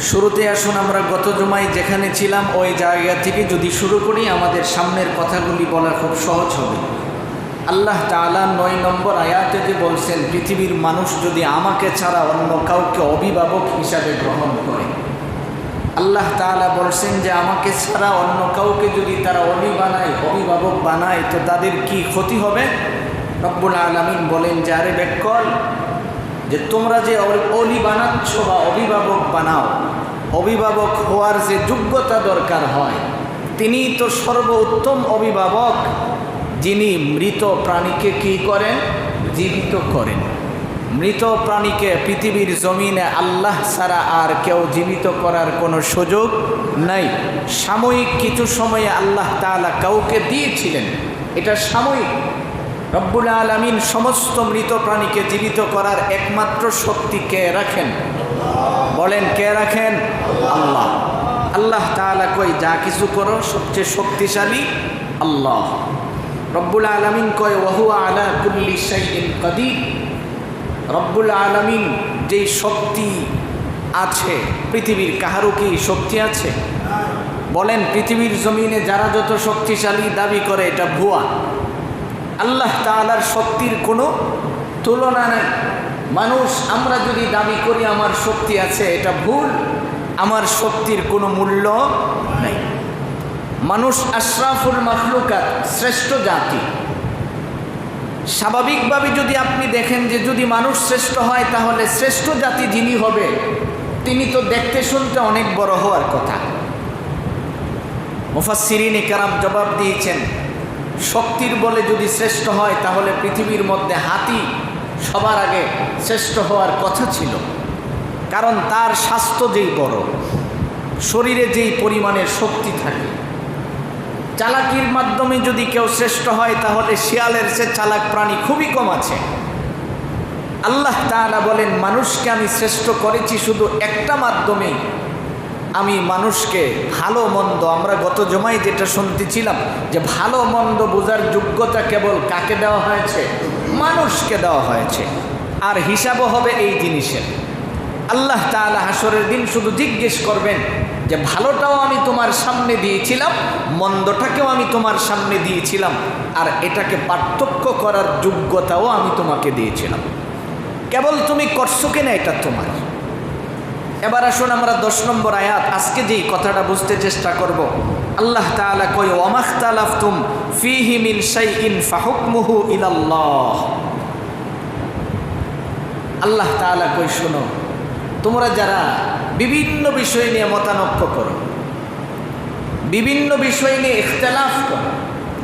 শুরুতে আসুন আমরা গত জমায় যেখানে ছিলাম, ওই জায়গা থেকে যদি শুরু করি, আমাদের সামনের কথাগুলি বলা খুব সহজ হবে। আল্লাহ তাআলা নয় নম্বর আয়াতে বলছেন, পৃথিবীর মানুষ যদি আমাকে ছাড়া অন্য কাউকে অভিভাবক হিসাবে গ্রহণ করে। আল্লাহ তাআলা বলছেন যে, আমাকে ছাড়া অন্য কাউকে যদি তারা অলি বানায়, অভিভাবক বানায়, তো তাদের কি ক্ষতি হবে? রব্বুল আলমিন বলেন যে, আরে বেকল যে তোমরা যে অলি বানাচ্ছ বা অভিভাবক বানাও, অভিভাবক হওয়ার যে যোগ্যতা দরকার হয় তিনি তো সর্বোত্তম অভিভাবক, যিনি মৃত প্রাণীকে কি করেন? জীবিত করেন। মৃত প্রাণীকে পৃথিবীর জমিনে আল্লাহ ছাড়া আর কেউ জীবিত করার কোনো সুযোগ নাই। সাময়িক কিছু সময়ে আল্লাহ তাআলা কাউকে দিয়েছিলেন। এটা সাময়িক। রব্বুল আলমিন সমস্ত মৃত প্রাণীকে জীবিত করার একমাত্র শক্তি কে রাখেন? বলেন, কে রাখেন? আল্লাহ। আল্লাহ তাআলা কই, যা কিছু করো, সবচেয়ে শক্তিশালী আল্লাহ। রব্বুল আলমিন কয় ওহু আলা কুল্লি শাইইন কাদির। রব্বুল আলমিন যেই শক্তি আছে, পৃথিবীর কাহারও কি শক্তি আছে? বলেন, পৃথিবীর জমিনে যারা যত শক্তিশালী দাবি করে, এটা ভুয়া। আল্লাহ তাআলার শক্তির কোনো তুলনা নেই। মানুষ, আমরা যদি দাবি করি আমার শক্তি আছে, এটা ভুল, আমার শক্তির কোনো মূল্য নেই। মানুষ আশরাফুল মাখলুকাত, শ্রেষ্ঠ জাতি। স্বাভাবিকভাবে যদি আপনি দেখেন যে যদি মানুষ শ্রেষ্ঠ হয়, তাহলে শ্রেষ্ঠ জাতি যিনি হবে, তিনি তো দেখতে শুনতে অনেক বড় হওয়ার কথা। মুফাসিরিন কারাম জবাব দিয়েছেন শক্তির বলে যদি শ্রেষ্ঠ হয়, তাহলে পৃথিবীর মধ্যে হাতি সবার আগে শ্রেষ্ঠ হওয়ার কথা ছিল। কারণ তার স্বাস্থ্য যেই বড়, শরীরে যেই পরিমাণের শক্তি থাকে। চালাকির মাধ্যমে যদি কেউ শ্রেষ্ঠ হয়, তাহলে শিয়ালের সে চালাক প্রাণী খুবই কম আছে। আল্লাহ তাআলা বলেন, মানুষকে আমি শ্রেষ্ঠ করেছি শুধু একটা মাধ্যমে আমি মানুষকে ভালো মন্দ, আমরা গত জমায় যেটা শুনতেছিলাম যে ভালো মন্দ বোঝার যোগ্যতা কেবল কাকে দেওয়া হয়েছে? মানুষকে দেওয়া হয়েছে। আর হিসাবও হবে এই জিনিসের। আল্লাহ তাআলা হাসরের দিন শুধু জিজ্ঞেস করবেন যে ভালোটাও আমি তোমার সামনে দিয়েছিলাম, মন্দটাকেও আমি তোমার সামনে দিয়েছিলাম, আর এটাকে পার্থক্য করার যোগ্যতাও আমি তোমাকে দিয়েছিলাম। কেবল তুমি করছ কিনা এটা তোমার? এবার আসুন আমরা দশ নম্বর আয়াত। আজকে যেই কথাটা বুঝতে চেষ্টা করব। আল্লাহ তাআলা কই ওয়ামাখতালাফতুম ফীহি মিন শাইইন ফাহুকমুহু ইলাল্লাহ। আল্লাহ তাআলা কই শোনো, তোমরা যারা বিভিন্ন বিষয় নিয়ে মতানক্য করো, বিভিন্ন বিষয় নিয়ে ইখতলাফ করো,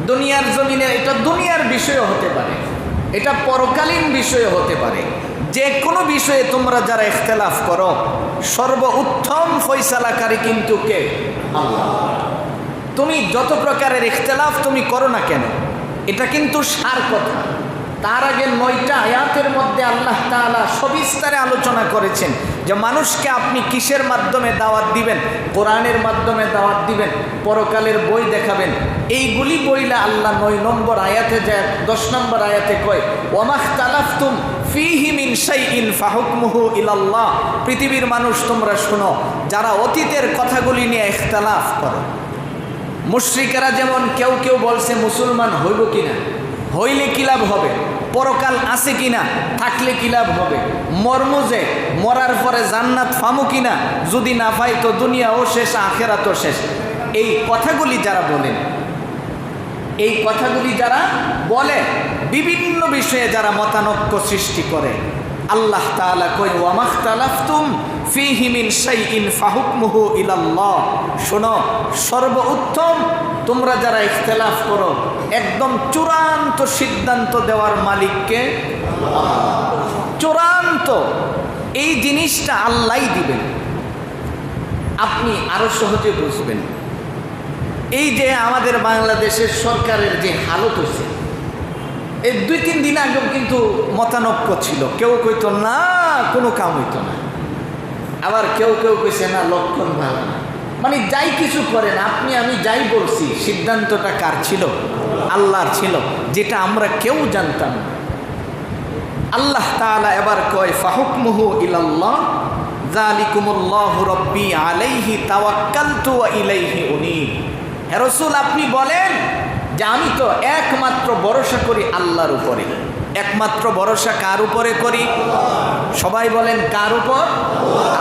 দুনিয়ার জমিনে এটা দুনিয়ার বিষয়ও হতে পারে, এটা পরকালীন বিষয় হতে পারে যে কোনো বিষয়ে তোমরা যারা ইখতলাফ করো সর্ব উত্তম ফয়সালাকারী কিন্তু কে? আল্লাহ। তুমি যত প্রকারের ইখতলাফ তুমি করো না কেন, এটা কিন্তু সার কথা। তার আগে নয়টা আয়াতের মধ্যে আল্লাহ তাআলা সবিস্তারে আলোচনা করেছেন যে মানুষকে আপনি কিসের মাধ্যমে দাওয়াত দিবেন? কোরআনের মাধ্যমে দাওয়াত দিবেন? পরকালের বই দেখাবেন? এইগুলি বইলে আল্লাহ নয় নম্বর আয়াতে যায়, দশ নম্বর আয়াতে কয় ওমাখ তালাফতুম ইলাল্লাহ। পৃথিবীর মানুষ, তোমরা শোনো, যারা অতীতের কথাগুলি নিয়ে ইখতালাফ করো। মুশ্রিকেরা যেমন কেউ কেউ বলছে, মুসলমান হইব কিনা? হইলে কি লাভ হবে? পরকাল আছে কিনা? থাকলে কি লাভ হবে? মর্ম যে, মরার পরে জান্নাত ফামু কিনা? যদি না পাই তো দুনিয়াও শেষ, আখেরাতও শেষ। এই কথাগুলি যারা বলেন, এই কথাগুলি যারা বলে বিভিন্ন বিষয়ে যারা মতানক্য সৃষ্টি করে, আল্লাহ তাআলা কই ওয়ামাখতালাফতুম ফীহি মিন শাইইন ফাহুকমুহু ইলাল্লাহ। শোনো সর্ব উত্তম তোমরা যারা ইখতিলাফ করো, একদম চূড়ান্ত সিদ্ধান্ত দেওয়ার মালিককে চূড়ান্ত। এই জিনিসটা আল্লাহই দিবেন। আপনি আরও সহজে বুঝবেন। এই যে আমাদের বাংলাদেশের সরকারের যে হালত হয়েছে এই দুই, তিন দিন আগেও কিন্তু মতানক্য ছিল। কেউ কইতো, না, কোনো কাম হইতো না। আবার কেউ কেউ কইছে, না, লক্ষণ ভালো না। মানে যাই কিছু করেন, আপনি, আমি যাই বলছি, সিদ্ধান্তটা কার ছিল? আল্লাহর ছিল, যেটা আমরা কেউ জানতাম আল্লাহ তাআলা এবার কয়, ফাহুকমুহু ইলাল্লাহ জালিকুমুল্লাহু রব্বি আলাইহি তাওয়াক্কালতু ওয়া ইলাইহি উনীব। হে রাসূল, আপনি বলেন যে আমি তো একমাত্র ভরসা করি আল্লাহর উপরে। একমাত্র ভরসা কার উপরে করি? সবাই বলেন, কার উপর?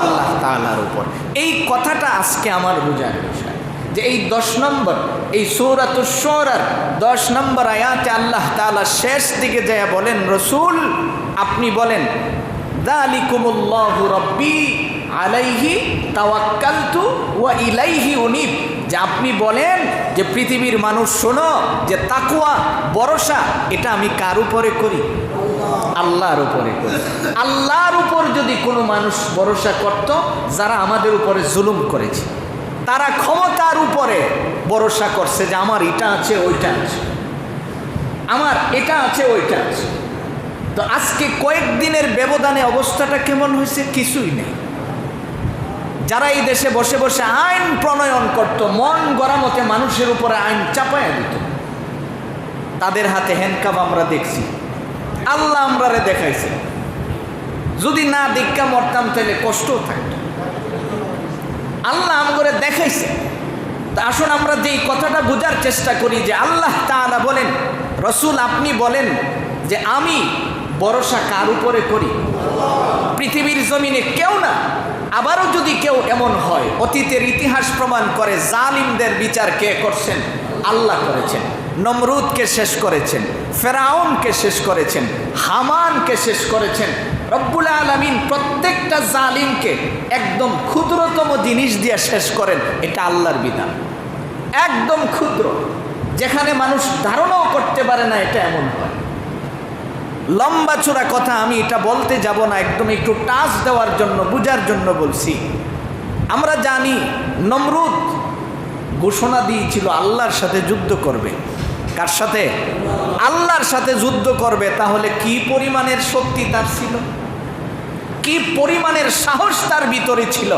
আল্লাহ তাআলার উপর। এই কথাটা আজকে আমার বোঝার বিষয়। যে এই দশ নম্বর, এই সৌরাতুসরার দশ নম্বর আয়াতে আল্লাহ তাআলা শেষ দিকে যায় বলেন, রসুল, আপনি বলেন, দালিকুমুল্লাহু রব্বি আলাইহি তাওয়াক্কালতু ওয়া ইলাইহি উনিব। যে আপনি বলেন যে পৃথিবীর মানুষ, শোনো, যে তাকুয়া ভরসা, এটা আমি কার উপরে করি? আল্লাহর উপরে করি। আল্লাহর উপর যদি কোনো মানুষ ভরসা করত, যারা আমাদের উপরে জুলুম করেছে, তারা ক্ষমতার উপরে ভরসা করছে যে আমার এটা আছে, ওইটা আছে। আমার এটা আছে, ওইটা আছে। তো আজকে কয়েকদিনের ব্যবধানে অবস্থাটা কেমন হয়েছে? কিছুই নেই। যারা এই দেশে বসে বসে আইন প্রণয়ন করত, মন গড়া মতে মানুষের উপরে আইন চাপায়া দিত। তাদের হাতে হ্যান্ডকাপ আমরা দেখছি। আল্লাহ আমরারে দেখাইছে। যদি না দীক্ষা মরতাম, তাহলে কষ্ট থাকতো। আল্লাহ আমগরে দেখাইছে। তা আসুন আমরা যে এই কথাটা বোঝার চেষ্টা করি যে আল্লাহ তাআলা বলেন, রসুল আপনি বলেন যে আমি ভরসা কার উপরে করি? পৃথিবীর জমিনে কেউ না আবারও যদি কেউ এমন হয়, অতীতের ইতিহাস প্রমাণ করে জালিমদের বিচার কে করছেন? আল্লাহ করেছেন। নমরুদকে শেষ করেছেন, ফেরাউনকে শেষ করেছেন, হামানকে শেষ করেছেন। রব্বুল আলমিন প্রত্যেকটা জালিমকে একদম ক্ষুদ্রতম জিনিস দিয়ে শেষ করেন, এটা আল্লাহর বিধান। একদম ক্ষুদ্র। যেখানে মানুষ ধারণাও করতে পারে না, এটা এমন হয়। লম্বা চূড়া কথা আমি এটা বলতে যাব না, একদম একটু টাচ দেওয়ার জন্য, বুঝার জন্য বলছি। আমরা জানি নমরুদ ঘোষণা দিয়েছিল আল্লাহর সাথে যুদ্ধ করবে। কার সাথে? আল্লাহর সাথে যুদ্ধ করবে, তাহলে কি পরিমাণের শক্তি তার ছিল? কি পরিমাণের সাহস তার ভিতরে ছিল?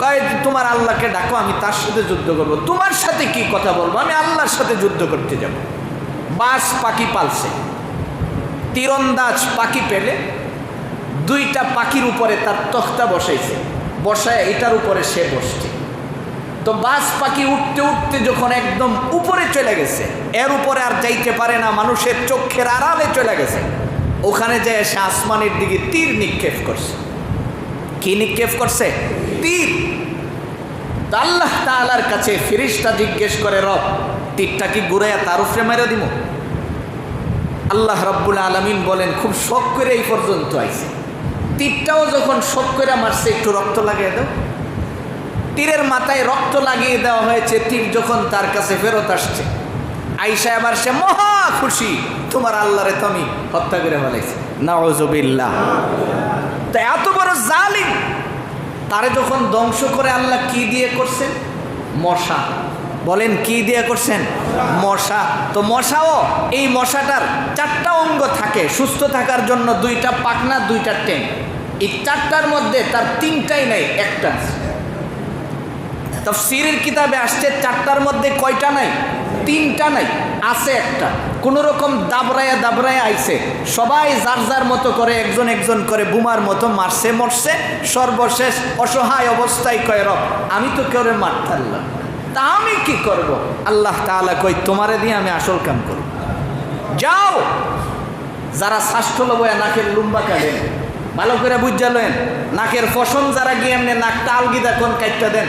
কয়, তোমার আল্লাহকে ডাকো, আমি তার সাথে যুদ্ধ করব। তোমার সাথে কি কথা বলব? আমি আল্লাহর সাথে যুদ্ধ করতে যাব। বাস পাখি পালছে। তীরন্দাজ পাখি পেলে দুইটা পাখির উপরে তার তখতা বসাইছে। বসায় এটার উপরে সে বসছে। তো বাস পাখি উঠতে উঠতে যখন একদম উপরে চলে গেছে, এর উপরে আর যাইতে পারে না, মানুষের চোখের আড়ালে চলে গেছে। ওখানে যে সে আসমানের দিকে তীর নিক্ষেপ করছে। কি নিক্ষেপ করছে? তীর। আল্লাহ তাআলার কাছে ফিরিস্তা জিজ্ঞেস করে, রব, তীরটা কি ঘুরাইয়া তার উপরে মেরে দিব আল্লাহ রব্বুল আলমিন বলেন, খুব শখ করে এই পর্যন্ত আইছে। তীরটাও যখন শখ করে মারছে, একটু রক্ত লাগিয়ে দাও। তীরের মাথায় রক্ত লাগিয়ে দেওয়া হয়েছে, তীর যখন তার কাছে ফেরত আসছে। আইসা এবার সে মহা খুশি, তোমার আল্লাহরে তো আমি হত্যা করে ফেলাইছি। নজবিল্লা তো এত বড় জালিম, তারে যখন ধ্বংস করে আল্লাহ কি দিয়ে করছেন? মশা। বলেন, কি দিয়ে করছেন? মশা। তো মশাও, এই মশাটার চারটা অঙ্গ থাকে, সুস্থ থাকার জন্য দুইটা পাখনা, দুইটা টেন। এই চারটার মধ্যে তার তিনটাই নাই, একটা। তফসিরের কিতাবে আসছে, চারটার মধ্যে কয়টা নাই? তিনটা নাই, আছে একটা। কোনো রকম দাবরায়া দাবরায়া আইছে। সবাই যার যার মতো করে, একজন একজন করে বুমার মতো মারছে, মরছে। সর্বশেষ অসহায় অবস্থায় কয় রব, আমি তো কেউ মারতারলাম তা আমি কি করব? আল্লাহ তাআলা কই তোমারে দিয়ে আমি আসল কাম করব। যাও! যারা শ্বাস লবয়া নাকের লুম্বা কাটেন, ভালো করে বুঝা বুঝালেন নাকের ফসম যারা গিয়ে এমনি নাকটা আলগিদা কোন কাটটা দেন।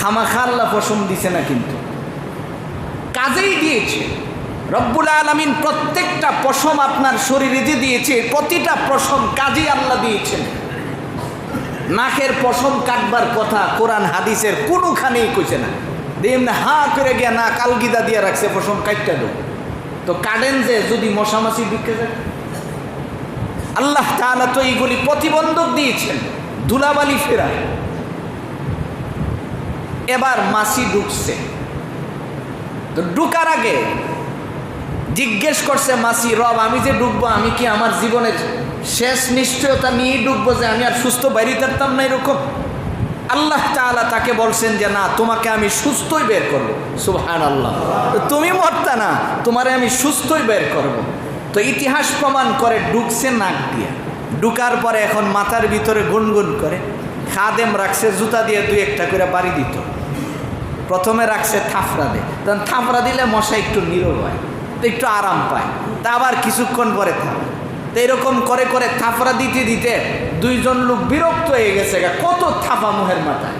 খামাখা আল্লাহ পশম দিছে না কিন্তু। কাজেই দিয়েছে। রব্বুল আলমিন প্রত্যেকটা পশম আপনার শরীরে যে দিয়েছে, প্রতিটা পশম কাজেই আল্লাহ দিয়েছেন। নাকের পশম কাটবার কথা কোরআন হাদিসের কোনোখানেই কইছে না। এমনি হা করে গিয়া না কালগিদা দিয়ে রাখছে, পশম কাটটা দেব তো কাটেন যে, যদি মশামাছি বিকে যায়। আল্লাহ তাআলা তো এইগুলি প্রতিবন্ধক দিয়েছেন, ধুলাবালি ফেরায় এবার মাসি ঢুকছে। তো ঢুকার আগে জিজ্ঞেস করছে মাসি, রব, আমি যে ডুববো আমি কি আমার জীবনের শেষ নিশ্চয়তা নিয়েই ডুববো যে আমি আর সুস্থ বাইরে থাকতাম না এরকম। আল্লাহ তাআলা তাকে বলছেন যে, না, তোমাকে আমি সুস্থই বের করব। সুবহান আল্লাহ তুমি মরতা না, তোমারে আমি সুস্থই বের করব। তো ইতিহাস প্রমাণ করে ডুকছে নাক দিয়া। ঢুকার পরে এখন মাথার ভিতরে গুনগুন করে। খাদেম রাখছে জুতা দিয়ে দুই একটা করে বাড়ি দিত। প্রথমে রাখছে থাফরা দে তখন থাফরা দিলে মশা একটু নীরব হয় তো একটু আরাম পায়। তা আবার কিছুক্ষণ পরে থাক তো এরকম করে করে থাফরা দিতে দিতে দুইজন লোক বিরক্ত হয়ে গেছে গা। কত থাপা মুহের মাথায়?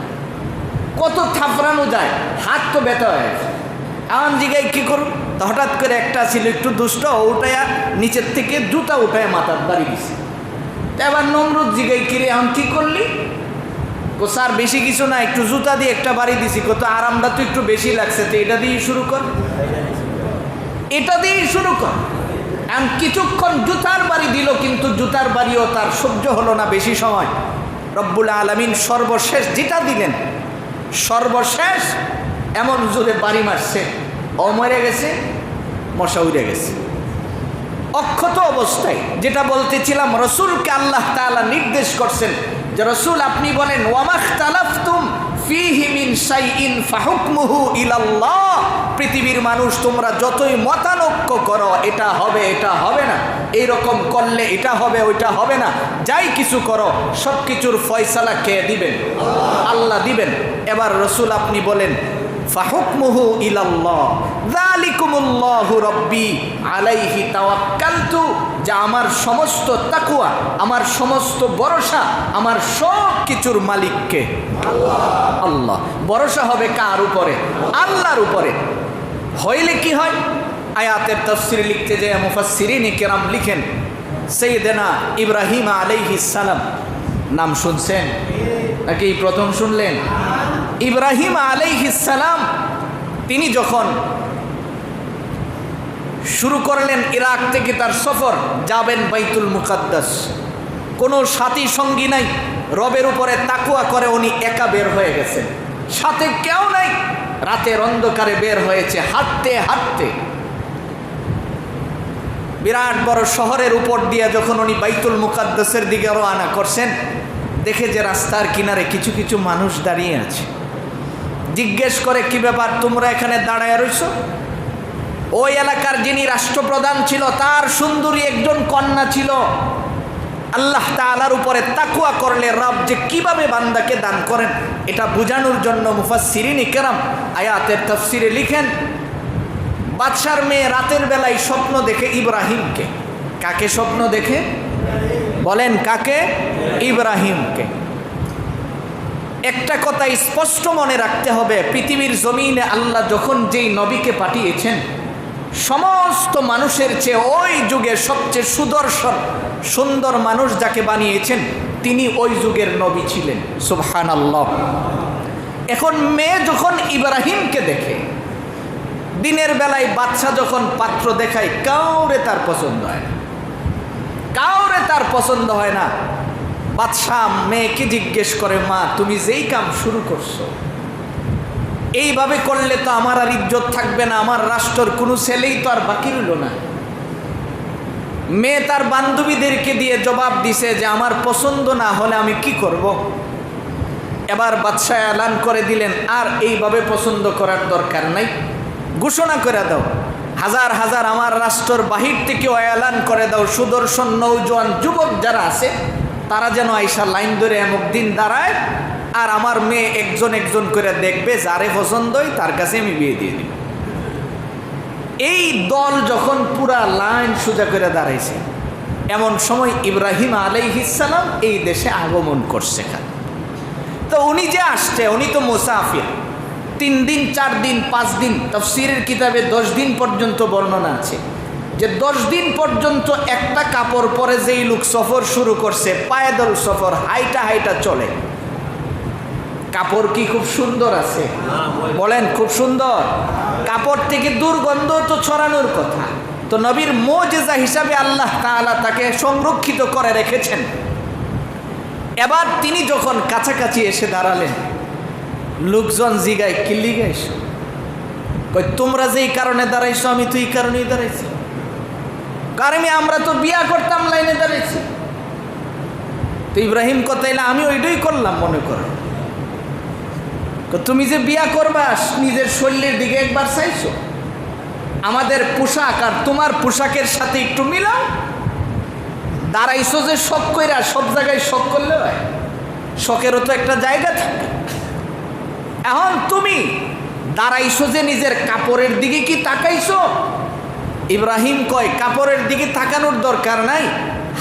কত থাপড়ানো যায়? হাত তো ব্যথা হয়ে গেছে। এমন জিগায় কী করুন? হঠাৎ করে একটা ছিল একটু দুষ্ট, ও উঠাইয়া নিচের থেকে জুতা উঠায় মাথার বাড়ি দিছে। তো এবার নমরুদ জিগাই কিরে এখন কী করলি? কো, স্যার, বেশি কিছু না, একটু জুতা দিয়ে একটা বাড়ি দিছি। কত আরামটা তো একটু বেশি লাগছে, তো এটা দিয়েই শুরু কর। এটা দিয়েই শুরু কর। এমন কিছুক্ষণ জুতার বাড়ি দিল, কিন্তু জুতার বাড়িও তার সহ্য হলো না বেশি সময়। রব্বুল আলমিন সর্বশেষ যেটা দিলেন, সর্বশেষ এমন জোরে বাড়ি মারছে, ও মরে গেছে, মশা উড়ে গেছে। অক্ষত অবস্থায় যেটা বলতেছিলাম, রসুলকে আল্লাহ তাআলা নির্দেশ করছেন যে, রসুল আপনি বলেন ওয়ামাখ তালাফতুম ফিহি মিন শাইইন ফাহুকমুহু ইলাল্লাহ। পৃথিবীর মানুষ, তোমরা যতই মতানক্য করো, এটা হবে এটা হবে না। এই রকম করলে এটা হবে, ওইটা হবে না। যাই কিছু করো সব কিছুর ফয়সালা কে দিবেন? আল্লাহ দিবেন। এবার রসুল আপনি বলেন যা আমার সমস্ত তাকুয়া, আমার সমস্ত ভরসা, আমার সব কিছুর মালিককে আল্লাহ। ভরসা হবে কার উপরে? আল্লাহর উপরে। হইলে কি হয়? আয়াতের তফসির লিখতে যে মুফাসসিরিন কেরাম লিখেন সৈয়দেনা ইব্রাহিম সালাম। নাম শুনছেন? নাকি প্রথম শুনলেন? ইব্রাহিম আলাইহিসালাম তিনি যখন শুরু করলেন ইরাক থেকে তার সফর, যাবেন বাইতুল মুকাদ্দাস। কোনো সাথী সঙ্গী নাই, রবের উপরে তাকুয়া করে উনি একা বের হয়ে গেছেন। সাথে কেউ নাই। রাতের অন্ধকারে বের হয়েছে, হাঁটতে হাঁটতে। বিরাট বড় শহরের উপর দিয়ে যখন উনি বাইতুল মুকাদ্দাসের দিকে রওনা করছেন, দেখে যে রাস্তার কিনারে কিছু কিছু মানুষ দাঁড়িয়ে আছে। জিজ্ঞেস করে, কি ব্যাপার, তোমরা এখানে দাঁড়ায় রইছো? ওই এলাকার যিনি রাষ্ট্রপ্রধান ছিল, তার সুন্দরী একজন কন্যা ছিল। আল্লাহ তালার উপরে তাকুয়া করলে রব যে কীভাবে বান্দাকে দান করেন, এটা বোঝানোর জন্য মুফাসিরিন কেরাম আয়াতের তফসিরে লিখেন, বাদশার মেয়ে রাতের বেলায় স্বপ্ন দেখে ইব্রাহিমকে। কাকে স্বপ্ন দেখে? বলেন কাকে? ইব্রাহিমকে। একটা কথা স্পষ্ট মনে রাখতে হবে, পৃথিবীর জমিনে আল্লাহ যখন যেই নবীকে পাঠিয়েছেন সমস্ত মানুষের চেয়ে ওই যুগে সবচেয়ে সুদর্শন, সুন্দর মানুষ যাকে বানিয়েছেন, তিনি ওই যুগের নবী ছিলেন। সুবহান আল্লাহ এখন মেয়ে যখন ইব্রাহিমকে দেখে, দিনের বেলায় বাচ্চা যখন পাত্র দেখায়, কাউরে তার পছন্দ হয় না। কাউরে তার পছন্দ হয় না। বাদশাহ মেয়েকে জিজ্ঞেস করে, মা, তুমি যেই কাম শুরু করছ এইভাবে করলে তো আমার আর ইজ্জত থাকবে না, আমার রাষ্ট্রর কোনো ছেলেই তো আর বাকি রইল না। মেয়ে তার বান্ধবীদেরকে দিয়ে জবাব দিছে যে, আমার পছন্দ না হলে আমি কি করব। এবার বাদশাহ এলান করে দিলেন, আর এইভাবে পছন্দ করার দরকার নাই। ঘোষণা করে দাও। হাজার হাজার আমার রাষ্ট্রের বাহির থেকেও এলান করে দাও। সুদর্শন নৌজওয়ান যুবক যারা আছে, তারা যেন আইসা লাইন ধরে এমক দিন দাঁড়ায়। আর আমার মেয়ে একজন একজন করে দেখবে, যারে পছন্দ হয় তার কাছে আমি বিয়ে দিয়ে দিব। এই দল যখন পুরা লাইন সোজা করে দাঁড়াইছে, এমন সময় ইব্রাহিম আলাইহিসালাম এই দেশে আগমন করছে খান তো উনি যে আসছে, উনি তো মুসাফির। তিন দিন, চার দিন, পাঁচ দিন, তফসিরের কিতাবে দশ দিন পর্যন্ত বর্ণনা আছে। যে দশ দিন পর্যন্ত একটা কাপড় পরে যেই লোক সফর শুরু করছে, পায়দল সফর, হাইটা হাইটা চলে। কাপড় কি খুব সুন্দর আছে? বলেন, খুব সুন্দর। কাপড় থেকে দুর্গন্ধ তো ছড়ানোর কথা। তো নবীর মোজেজা হিসাবে আল্লাহ তাআলা তাকে সংরক্ষিত করে রেখেছেন। এবার তিনি যখন কাছাকাছি এসে দাঁড়ালেন, লোকজন জিগায় কিল্লি গাইস কই তোমরা যেই কারণে দাঁড়াইছো, আমি তো এই কারণেই দাঁড়াইছি। কারণে আমরা তো বিয়া করতাম, লাইনে দাঁড়াইছি। তো ইব্রাহিম কথাইলে আমি ওইটাই করলাম মনে করো। তুমি যে বিয়া করবা, নিজের শরীরের দিকে একবার চাইছো? আমাদের পোশাক আর তোমার পোশাকের সাথে একটু মিলাও। দাঁড়াইছো যে শখ কইরা, সব জায়গায় শখ করলে হয়। শখেরও তো একটা জায়গা থাকে। এখন তুমি দাঁড়াইছো যে নিজের কাপড়ের দিকে কি তাকাইছো? ইব্রাহিম কয়, কাপড়ের দিকে তাকানোর দরকার নাই।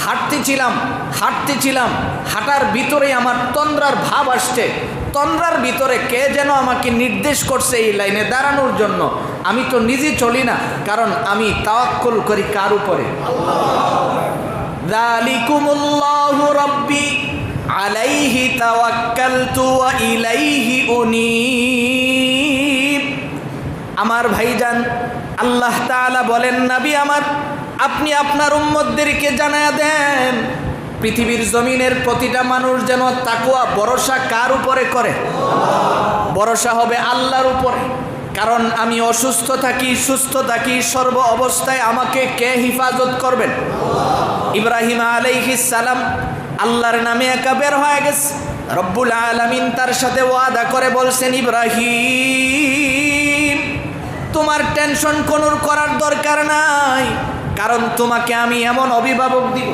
হাঁটতেছিলাম হাঁটতেছিলাম। হাঁটার ভিতরে আমার তন্দ্রার ভাব আসছে। তন্দ্রার ভিতরে কে যেন আমাকে নির্দেশ করছে এই লাইনে দাঁড়ানোর জন্য। আমি তো নিজে চলি না, কারণ আমি তাওয়াক্কুল করি কার উপরে? আলাইহি তাওয়াক্কালতু ওয়া ইলাইহি আমার ভাইজান, আল্লাহ তাআলা বলেন, নবী আমার, আপনি আপনার উম্মতদেরকে জানায়া দেন পৃথিবীর জমিনের প্রতিটা মানুষ যেন তাকুয়া ভরসা কার উপরে করে? ভরসা হবে আল্লাহর উপরে। কারণ আমি অসুস্থ থাকি, সুস্থ থাকি, সর্ব অবস্থায় আমাকে কে হিফাজত করবেন? ইব্রাহিম আলাইহিস সালাম আল্লাহর নামে একা বের হয়ে গেছে। রব্বুল আলামিন তার সাথে ওয়াদা করে বলছেন, ইব্রাহিম, তোমার টেনশন কোনোর করার দরকার নাই। কারণ তোমাকে আমি এমন অভিভাবক দিব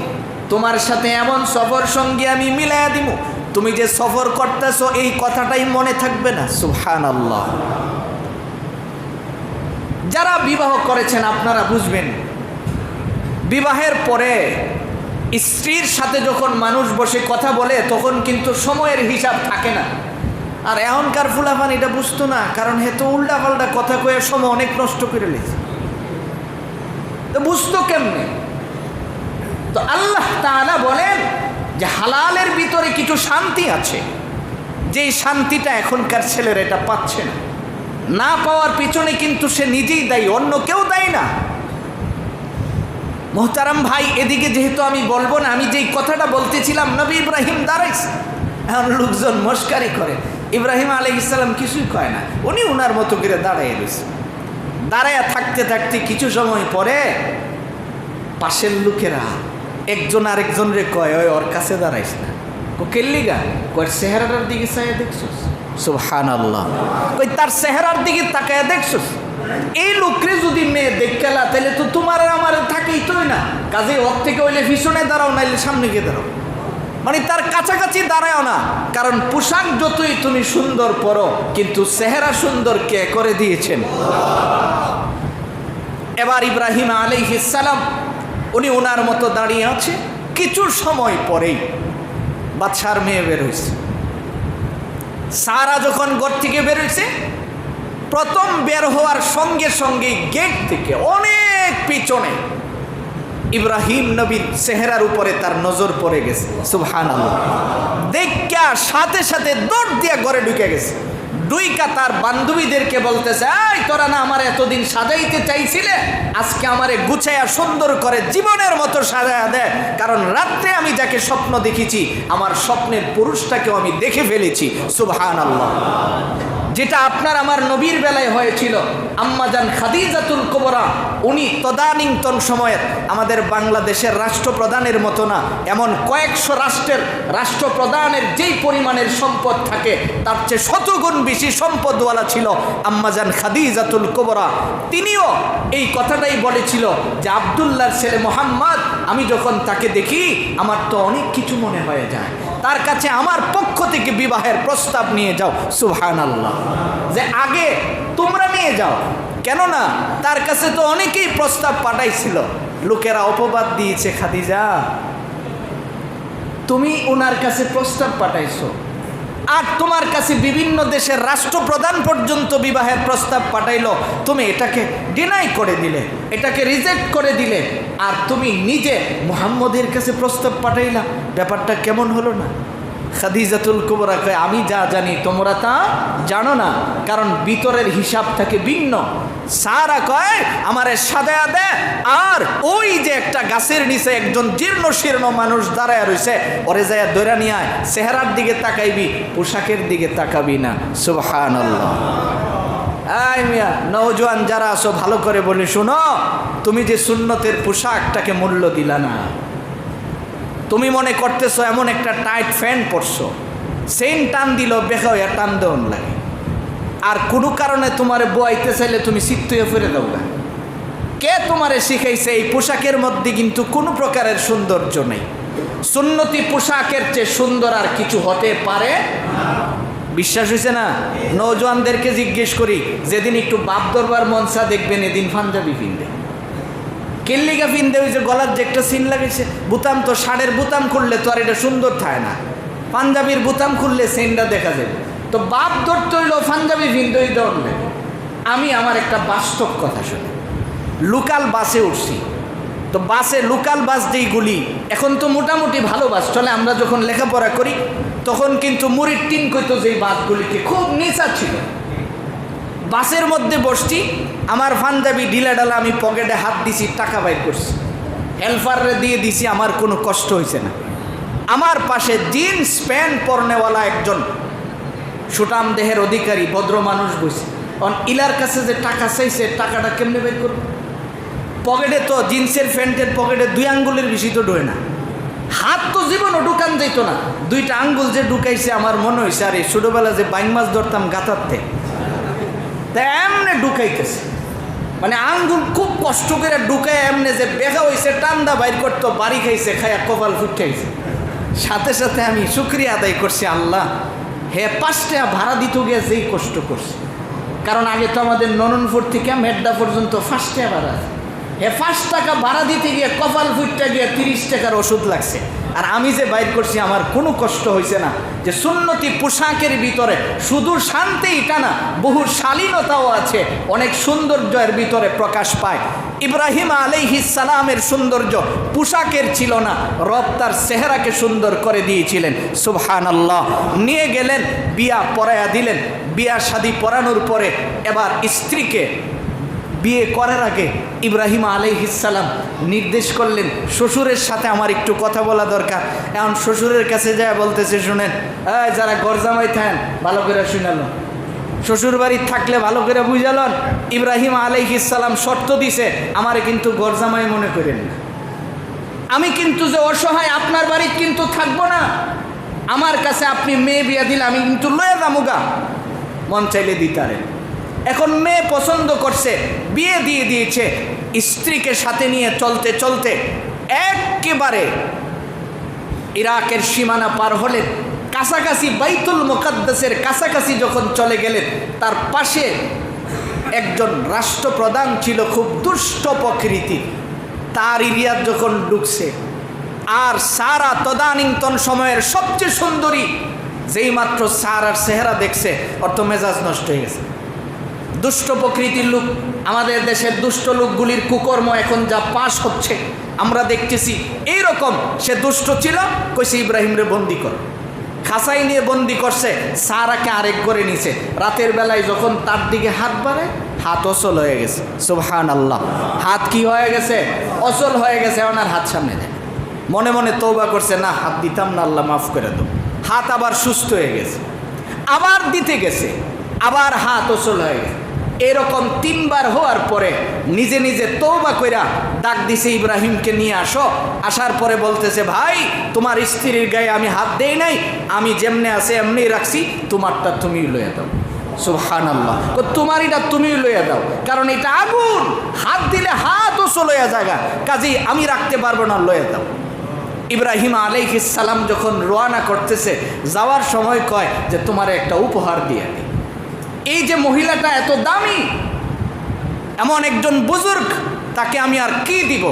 তোমার সাথে এমন সফর সঙ্গে আমি মিলাইয়া দিব। তুমি যে সফর করতেছো, এই কথাটাই মনে থাকবে না। সুহান আল্লাহ যারা বিবাহ করেছেন, আপনারা বুঝবেন, বিবাহের পরে স্ত্রীর সাথে যখন মানুষ বসে কথা বলে, তখন কিন্তু সময়ের হিসাব থাকে না। আর এখনকার ফুলাফান এটা বুঝতো না, কারণ হেতো উল্টা পাল্টা কথা কয়ে সময় অনেক নষ্ট করে লেছে। তো বুঝতো কেমনে? তো আল্লাহ তাআলা বলেন যে হালালের ভিতরে কিছু শান্তি আছে। যেই শান্তিটা এখনকার ছেলের এটা পাচ্ছে না। না পাওয়ার পিছনে কিন্তু সে নিজেই দায়ী, অন্য কেউ দায়ী না। মোহতারাম ভাই, এদিকে যেহেতু আমি বলব না, আমি যেই কথাটা বলতেছিলাম, নবী ইব্রাহিম দাঁড়াইছে এখন লোকজন মস্কারি করে। ইব্রাহিম আলী ইসলাম কিছুই কয় না। উনি উনার মতো করে দাঁড়াইয়া রয়েছে। দাঁড়াইয়া থাকতে থাকতে কিছু সময় পরে পাশের লোকেরা একজন আরেকজন রে কয়, ওই ওর কাছে দাঁড়াইস না। ও কেল্লিগা কয়, চেহারাটার দিকে চাইয়া দেখছস? সুবহান আল্লাহ কই, তার চেহারার দিকে তাকায়া দেখছস? এই লোকরে যদি মেয়ে দেখলা তাহলে তো তোমার আমার থাকেই তোই না। কাজে ওর থেকে হইলে পিছনে দাঁড়াও, নাইলে সামনে গিয়ে দাঁড়াও। মানে তার কাছাকাছি দাঁড়াও না। কারণ পোশাক যতই তুমি সুন্দর পরো, কিন্তু চেহারা সুন্দর কে করে দিয়েছেন? এবার ইব্রাহিম আলাইহিসালাম উনি ওনার মতো দাঁড়িয়ে আছে। কিছু সময় পরেই বাচ্চার মেয়ে বেরোইছে সারা যখন ঘর থেকে বেরোইছে প্রথম বের হওয়ার সঙ্গে সঙ্গে গেট থেকে অনেক পিছনে ইব্রাহিম নবীর চেহারার উপরে তার নজর পড়ে গেছে। সুবহান দেখা সাথে সাথে দৌড় দিয়া ঘরে ঢুকে গেছে। ডুইকা তার বান্ধবীদেরকে বলতেছে, এই, তোরা না আমার এতদিন সাজাইতে চাইছিলে, আজকে আমারে গুছাইয়া সুন্দর করে জীবনের মতো সাজায়া দেয় কারণ রাত্রে আমি যাকে স্বপ্ন দেখেছি, আমার স্বপ্নের পুরুষটাকেও আমি দেখে ফেলেছি। সুবহান আল্লাহ যেটা আপনার আমার নবীর বেলায় হয়েছিল। আম্মাজান খাদিজাতুল কোবরা, উনি তদানীন্তন সময়ের আমাদের বাংলাদেশের রাষ্ট্রপ্রধানের মতো না, এমন কয়েকশো রাষ্ট্রের রাষ্ট্রপ্রধানের যেই পরিমাণের সম্পদ থাকে, তার চেয়ে শতগুণ বেশি সম্পদওয়ালা ছিল আম্মাজান খাদিজাতুল কোবরা। তিনিও এই কথাটাই বলেছিল যে, আবদুল্লাহর ছেলে মোহাম্মদ, আমি যখন তাকে দেখি, আমার তো অনেক কিছু মনে হয়ে যায়। তার কাছে আমার পক্ষ থেকে বিবাহের প্রস্তাব নিয়ে যাও। সুহান আল্লাহ যে আগে তোমরা নিয়ে যাও। কেননা তার কাছে তো অনেকেই প্রস্তাব পাঠাইছিল। লোকেরা অপবাদ দিয়েছে, খাদিজা। তুমি ওনার কাছে প্রস্তাব পাঠাইছো। আর তোমার কাছে বিভিন্ন দেশের রাষ্ট্রপ্রধান পর্যন্ত বিবাহের প্রস্তাব পাঠাইল। তুমি এটাকে ডিনাই করে দিলে, এটাকে রিজেক্ট করে দিলে, আর তুমি নিজে মোহাম্মদের কাছে প্রস্তাব পাঠাইলা। ব্যাপারটা কেমন হলো না? খাদিজাতুল কুবরা কয়, আমি যা জানি, তোমরা তা জানো না, কারণ ভিতরের হিসাব থাকে ভিন্ন। সারা কয়, আমারে সাদা দে। আর ওই যে একটা গাছের নিচে একজন জীর্ণ শীর্ণ মানুষ দাঁড়ায় রয়েছে ওরে যায় দৈরা নিয়ে চেহারার দিকে তাকাইবি, পোশাকের দিকে তাকাবি না। সুবহান আয় মিয়া যারা আছো, ভালো করে বলি শুনো, তুমি যে সুন্নতের পোশাকটাকে মূল্য দিলা না, তুমি মনে করতেছো এমন একটা টাইট ফ্যান পরছো, সেন টান দিল বেখা হইয়া টান দেওয়ান লাগে। আর কোনো কারণে তোমার বোয়াইতে চাইলে তুমি সিদ্ধ হয়ে ফিরে দাও না। কে তোমারে শিখাইছে এই পোশাকের মধ্যে কিন্তু কোনো প্রকারের সৌন্দর্য নেই। সুন্নতি পোশাকের চেয়ে সুন্দর আর কিছু হতে পারে বিশ্বাস হয়েছে না? নৌজওয়ানদেরকে জিজ্ঞেস করি, যেদিন একটু বাপ দরবার মনসা দেখবেন, এদিন পাঞ্জাবি পিনবে। কেল্লিগা পিনতে ওই যে গলার যে একটা সিন লাগাইছে, বুতাম তো ষাঁড়ের বুতাম খুললে তো আর এটা সুন্দর থাকে না। পাঞ্জাবির বুতাম খুললে সেনটা দেখা যাবে। তো বাপ ধরতে হইল পাঞ্জাবি পিনতে ধরলে। আমি আমার একটা বাস্তব কথা শুনি। লোকাল বাসে উঠছি। তো বাসে লোকাল বাস যেইগুলি এখন তো মোটামুটি ভালো বাস। চলে আমরা যখন লেখাপড়া করি, তখন কিন্তু মুড়ির টিন কইতো যেই বাসগুলিকে খুব নিচা ছিল। বাসের মধ্যে বসছি, আমার পাঞ্জাবি ঢিলা ডালা আমি পকেটে হাত দিছি, টাকা বাইর করছি। হেল্পাররে দিয়ে দিছি, আমার কোনো কষ্ট হয়েছে না। আমার পাশে জিন্স প্যান্ট পরনেওয়ালা একজন সুটাম দেহের অধিকারী, ভদ্র মানুষ বসে অন ইলার কাছে যে টাকা চাইছে, টাকাটা কেমনে বের করবে? পকেটে তো জিন্সের প্যান্টের পকেটে দুই আঙ্গুলের বেশি তো ডোয় না। হাত তো জীবনও ঢুকান যেত না। দুইটা আঙ্গুল যে ঢুকাইছে আমার মনে হয়েছে আরে ছোটোবেলা যে বাইং মাছ ধরতাম গাতারতে তা এমনে ঢুকাইতেছে। মানে আঙ্গুল খুব কষ্ট করে ঢুকায় এমনে যে বেগা হয়েছে টান্দা বাইর করতো, বাড়ি খাইছে খাইয়া কপাল ফুট খাইছে সাথে সাথে আমি শুক্রিয়া আদায় করছি আল্লাহ। হে পাঁচটা ভাড়া দিতে গিয়ে যেই কষ্ট করছে। কারণ আগে তো আমাদের নননপুর থেকে মেড্ডা পর্যন্ত ফার্স্টে ভাড়া। হে পাঁচ টাকা ভাড়া দিতে গিয়ে কপাল ফুটটা গিয়ে তিরিশ টাকার ওষুধ লাগছে। আর আমি যে বাইর করছি, আমার কোনো কষ্ট হয়েছে না। যে সুন্নতি পোশাকের ভিতরে শুধু শান্তিই না, বহু শালীনতাও আছে, অনেক সৌন্দর্যের ভিতরে প্রকাশ পায়। ইব্রাহিম সালামের সৌন্দর্য পোশাকের ছিল না, রব তার চেহারাকে সুন্দর করে দিয়েছিলেন। সুবহান আল্লাহ নিয়ে গেলেন, বিয়া পরায়া দিলেন। বিয়া শাদি পরানোর পরে এবার স্ত্রীকে বিয়ে করার আগে ইব্রাহিম আলাইহিসাল্লাম নির্দেশ করলেন, শ্বশুরের সাথে আমার একটু কথা বলা দরকার। এখন শ্বশুরের কাছে যায় বলতেছে, শুনেন হ্যাঁ যারা গরজামাই থাকেন, ভালো করে শুনালো শ্বশুর বাড়ি থাকলে ভালো করে বুঝালন ইব্রাহিম আলাইহিসাল্লাম শর্ত দিছে, আমার কিন্তু গরজামাই মনে করেন আমি কিন্তু যে অসহায়, আপনার বাড়ি কিন্তু থাকব না। আমার কাছে আপনি মেয়ে বিয়া দিলে আমি কিন্তু লয়ে যামুগা মন চাইলে দিতারেন। এখন মেয়ে পছন্দ করছে, বিয়ে দিয়ে দিয়েছে, স্ত্রীকে সাথে নিয়ে চলতে চলতে একেবারে ইরাকের সীমানা পার হলেন। কাছাকাছি বাইতুল মোকাদ্দাসের কাছাকাছি যখন চলে গেলেন, তার পাশে একজন রাষ্ট্রপ্রধান ছিল খুব দুষ্ট প্রকৃতি। তার এরিয়ার যখন ঢুকছে আর সারা তদানীন্তন সময়ের সবচেয়ে সুন্দরী যেই মাত্র সারার চেহারা দেখছে, অর্থ মেজাজ নষ্ট হয়ে গেছে। দুষ্ট প্রকৃতির লোক, আমাদের দেশের দুষ্ট লোকগুলির কুকর্ম এখন যা পাশ হচ্ছে, আমরা দেখতেছি এই রকম সে দুষ্ট ছিল কইসে ইব্রাহিমরে বন্দি কর। খাসাই নিয়ে বন্দি করছে, সারাকে আরেক করে নিছে। রাতের বেলায় যখন তার দিকে হাত বাড়ে হাত অচল হয়ে গেছে। সুবহান আল্লাহ হাত কি হয়ে গেছে? অচল হয়ে গেছে ওনার হাত সামনে দেয় মনে মনে তৌবা করছে, না, হাত দিতাম না, আল্লাহ মাফ করে দাও। হাত আবার সুস্থ হয়ে গেছে। আবার দিতে গেছে। আবার হাত অচল হয়ে গেছে। এরকম তিনবার হওয়ার পরে নিজে নিজে তৌবা কইরা ডাক দিছে ইব্রাহিমকে নিয়ে আসো। আসার পরে বলতেছে, ভাই, তোমার স্ত্রীর গায়ে আমি হাত দেই নাই, আমি যেমনে আছে এমনি রাখছি, তোমারটা তুমি লইয়া দাও। সুবহান আল্লাহ তোমার এটা তুমি লইয়া দাও, কারণ এটা আগুন। হাত দিলে হাতও চলইয়া জায়গা কাজেই আমি রাখতে পারব না, লইয়া দাও। ইব্রাহিম আলাইহিস সালাম যখন রোয়ানা করতেছে, যাওয়ার সময় কয় যে, তোমার একটা উপহার দিয়ে দিই। এই যে মহিলাটা এত দামি, এমন একজন বুজুর্গ, তাকে আমি আর কি দিব?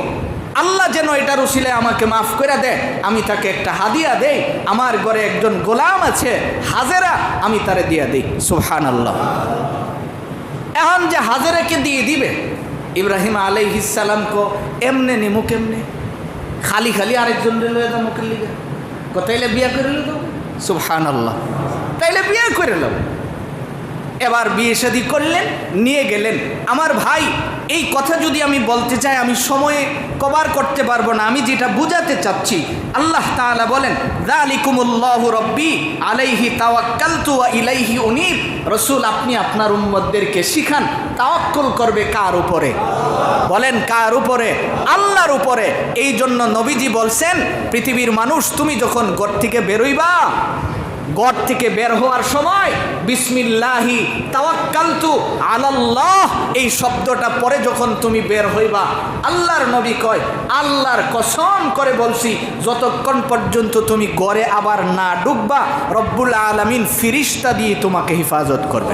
আল্লাহ যেন এটার উশিলে আমাকে মাফ করে দেয়। আমি তাকে একটা হাদিয়া দেই, আমার ঘরে একজন গোলাম আছে, হাজেরা, আমি তারে দিয়া দিই। সুহান আল্লাহ এখন যে হাজেরাকে দিয়ে দিবে, ইব্রাহিম আলাইহিসালামকে এমনে নিমু কেমনে? খালি খালি আরেকজন লয়ে মুখের লিগে। কোথাইলে বিয়ে করে লো সুবহান আল্লাহ তাইলে বিয়ে করে লো এবার বিয়ে শাদি করলেন, নিয়ে গেলেন। আমার ভাই, এই কথা যদি আমি বলতে চাই, আমি সময়ে কভার করতে পারব না। আমি যেটা বুঝাতে চাচ্ছি, আল্লাহ তাআলা বলেন রব্বি আলাইহি ইলাইহি উনীব। রসুল, আপনি আপনার উম্মতদেরকে শিখান, তাওয়াক্কুল করবে কার উপরে? বলেন, কার উপরে? আল্লাহর উপরে। এই জন্য নবীজি বলছেন, পৃথিবীর মানুষ, তুমি যখন ঘর থেকে বেরোইবা গড় থেকে বের হওয়ার সময়, বিসমিল্লাহি তাওয়াক্কালতু আলাল্লাহ এই শব্দটা পরে যখন তুমি বের হইবা, আল্লাহর নবী কয়, আল্লাহর কসম করে বলছি, যতক্ষণ পর্যন্ত তুমি গড়ে আবার না ডুববা, রব্বুল আলামিন ফিরিস্তা দিয়ে তোমাকে হেফাজত করবে।